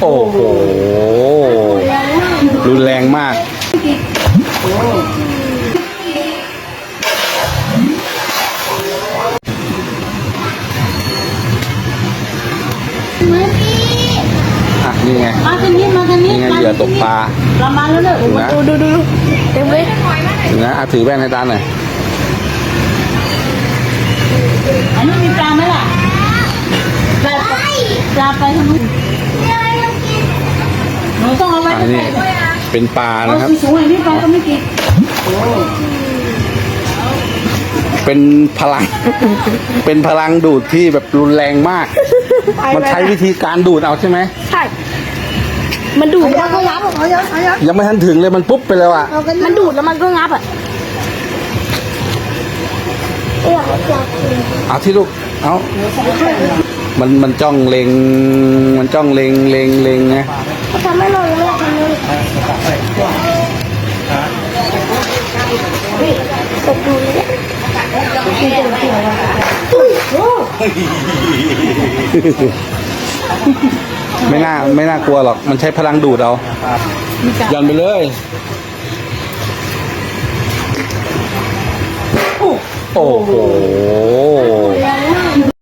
โอ้โห รุนแรงมาก อะ นี่ไง มากันนี้มากันนี้นี่ไงเหยื่อตกปลา เรามาแล้วเนอะดูนะดูดูดูดูเต็มเลยถึงนะอะถือแว่นให้ตาหน่อย อันนี้มีปลาไหมล่ะปลาปลาไปทางนู้นหนูต้ องเอาไว้อันใกนี้ล้ๆด้วยเป็นปลาเอานะครับ สูงๆอย่างนี้ปลาก็ไม่กินเป็นพลัง เป็นพลังดูดที่แบบรุนแรงมาก มันใช้วิธีการดูดเอาใช่ไหมใช่ มันดูดแล้วก็งับเอาเยอะเอาเยอะยังไม่ทันถึงเลยมันปุ๊บไปแล้วอะ มันดูดแล้วมันก็งับอะเอออยากกินเอาที่ลูก เอามันมันจ้องเล็งมันจ้องเล็งเล็งเล็งไง ทำให้เราไม่อยาทำเลยตกดูเลยโอ้ไม่น่าไม่น่ากลัวหรอก มันใช้พลังดูดเอายันไปเลย โอ้โห